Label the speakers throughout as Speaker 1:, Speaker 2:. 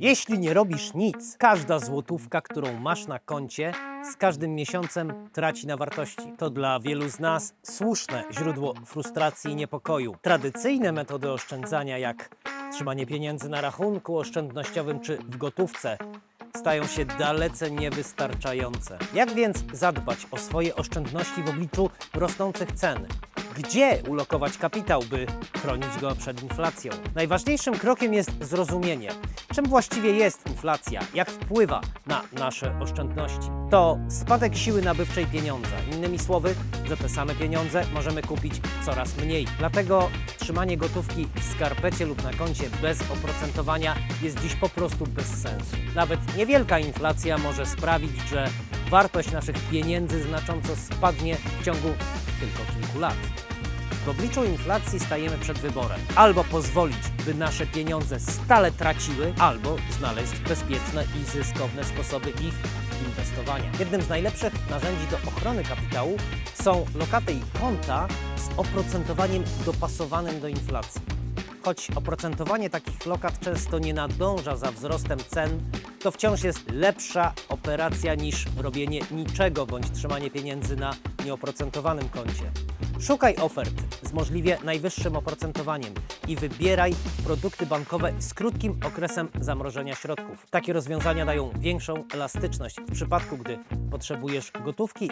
Speaker 1: Jeśli nie robisz nic, każda złotówka, którą masz na koncie, z każdym miesiącem traci na wartości. To dla wielu z nas słuszne źródło frustracji i niepokoju. Tradycyjne metody oszczędzania, jak trzymanie pieniędzy na rachunku oszczędnościowym czy w gotówce, stają się dalece niewystarczające. Jak więc zadbać o swoje oszczędności w obliczu rosnących cen? Gdzie ulokować kapitał, by chronić go przed inflacją? Najważniejszym krokiem jest zrozumienie, czym właściwie jest inflacja, jak wpływa na nasze oszczędności. To spadek siły nabywczej pieniądza. Innymi słowy, za te same pieniądze możemy kupić coraz mniej. Dlatego trzymanie gotówki w skarpecie lub na koncie bez oprocentowania jest dziś po prostu bez sensu. Nawet niewielka inflacja może sprawić, że wartość naszych pieniędzy znacząco spadnie w ciągu tylko kilku lat. W obliczu inflacji stajemy przed wyborem. Albo pozwolić, by nasze pieniądze stale traciły, albo znaleźć bezpieczne i zyskowne sposoby ich inwestowania. Jednym z najlepszych narzędzi do ochrony kapitału są lokaty i konta z oprocentowaniem dopasowanym do inflacji. Choć oprocentowanie takich lokat często nie nadąża za wzrostem cen, to wciąż jest lepsza operacja niż robienie niczego bądź trzymanie pieniędzy na nieoprocentowanym koncie. Szukaj ofert z możliwie najwyższym oprocentowaniem i wybieraj produkty bankowe z krótkim okresem zamrożenia środków. Takie rozwiązania dają większą elastyczność w przypadku, gdy potrzebujesz gotówki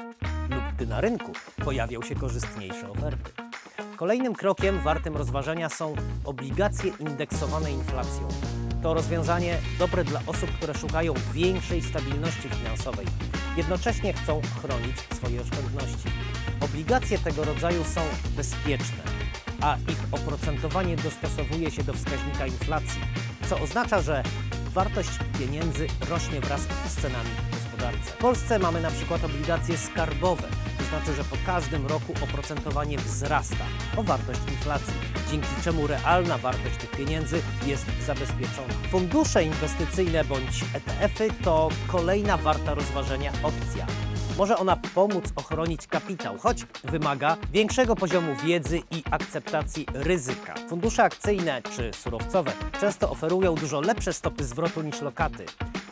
Speaker 1: lub gdy na rynku pojawią się korzystniejsze oferty. Kolejnym krokiem wartym rozważenia są obligacje indeksowane inflacją. To rozwiązanie dobre dla osób, które szukają większej stabilności finansowej, jednocześnie chcą chronić swoje oszczędności. Obligacje tego rodzaju są bezpieczne, a ich oprocentowanie dostosowuje się do wskaźnika inflacji, co oznacza, że wartość pieniędzy rośnie wraz z cenami w gospodarce. W Polsce mamy na przykład obligacje skarbowe, znaczy, że po każdym roku oprocentowanie wzrasta o wartość inflacji, dzięki czemu realna wartość tych pieniędzy jest zabezpieczona. Fundusze inwestycyjne bądź ETF-y to kolejna warta rozważenia opcja. Może ona pomóc ochronić kapitał, choć wymaga większego poziomu wiedzy i akceptacji ryzyka. Fundusze akcyjne czy surowcowe często oferują dużo lepsze stopy zwrotu niż lokaty.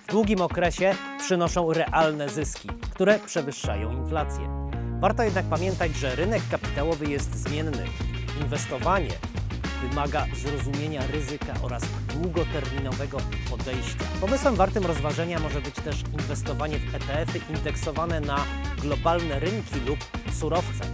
Speaker 1: W długim okresie przynoszą realne zyski, które przewyższają inflację. Warto jednak pamiętać, że rynek kapitałowy jest zmienny. Inwestowanie wymaga zrozumienia ryzyka oraz długoterminowego podejścia. Pomysłem wartym rozważenia może być też inwestowanie w ETF-y indeksowane na globalne rynki lub surowce.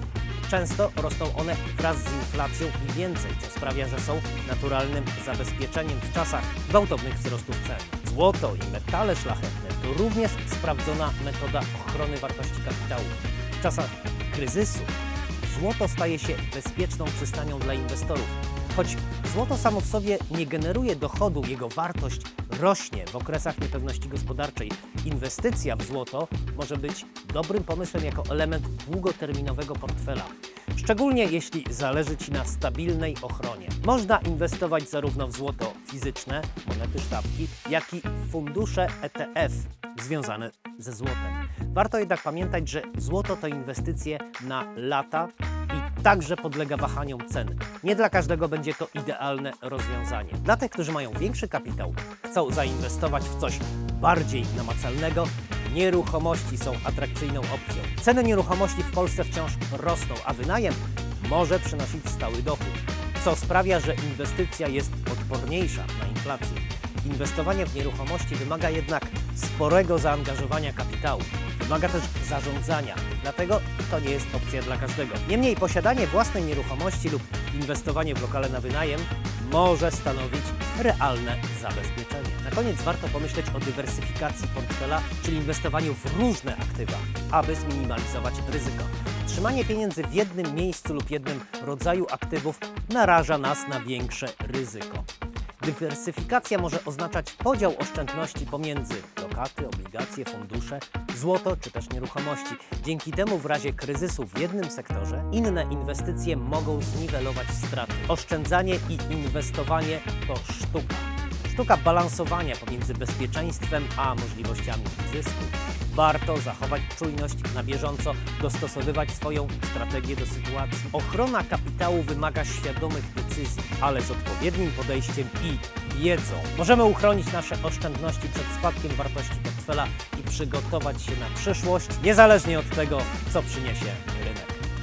Speaker 1: Często rosną one wraz z inflacją i więcej, co sprawia, że są naturalnym zabezpieczeniem w czasach gwałtownych wzrostów cen. Złoto i metale szlachetne to również sprawdzona metoda ochrony wartości kapitału. W czasach kryzysu złoto staje się bezpieczną przystanią dla inwestorów. Choć złoto samo w sobie nie generuje dochodu, jego wartość rośnie w okresach niepewności gospodarczej. Inwestycja w złoto może być dobrym pomysłem jako element długoterminowego portfela. Szczególnie jeśli zależy Ci na stabilnej ochronie. Można inwestować zarówno w złoto fizyczne, monety sztabki, jak i w fundusze ETF związane ze złotem. Warto jednak pamiętać, że złoto to inwestycje na lata i także podlega wahaniom cen. Nie dla każdego będzie to idealne rozwiązanie. Dla tych, którzy mają większy kapitał, chcą zainwestować w coś bardziej namacalnego, nieruchomości są atrakcyjną opcją. Ceny nieruchomości w Polsce wciąż rosną, a wynajem może przynosić stały dochód, co sprawia, że inwestycja jest odporniejsza na inflację. Inwestowanie w nieruchomości wymaga jednak sporego zaangażowania kapitału. Wymaga też zarządzania, dlatego to nie jest opcja dla każdego. Niemniej posiadanie własnej nieruchomości lub inwestowanie w lokale na wynajem może stanowić realne zabezpieczenie. Na koniec warto pomyśleć o dywersyfikacji portfela, czyli inwestowaniu w różne aktywa, aby zminimalizować ryzyko. Trzymanie pieniędzy w jednym miejscu lub jednym rodzaju aktywów naraża nas na większe ryzyko. Dywersyfikacja może oznaczać podział oszczędności pomiędzy lokaty, obligacje, fundusze, złoto czy też nieruchomości. Dzięki temu w razie kryzysu w jednym sektorze inne inwestycje mogą zniwelować straty. Oszczędzanie i inwestowanie to sztuka. Sztuka balansowania pomiędzy bezpieczeństwem a możliwościami zysku. Warto zachować czujność na bieżąco, dostosowywać swoją strategię do sytuacji. Ochrona kapitału wymaga świadomych decyzji, ale z odpowiednim podejściem i wiedzą. Możemy uchronić nasze oszczędności przed spadkiem wartości portfela i przygotować się na przyszłość, niezależnie od tego, co przyniesie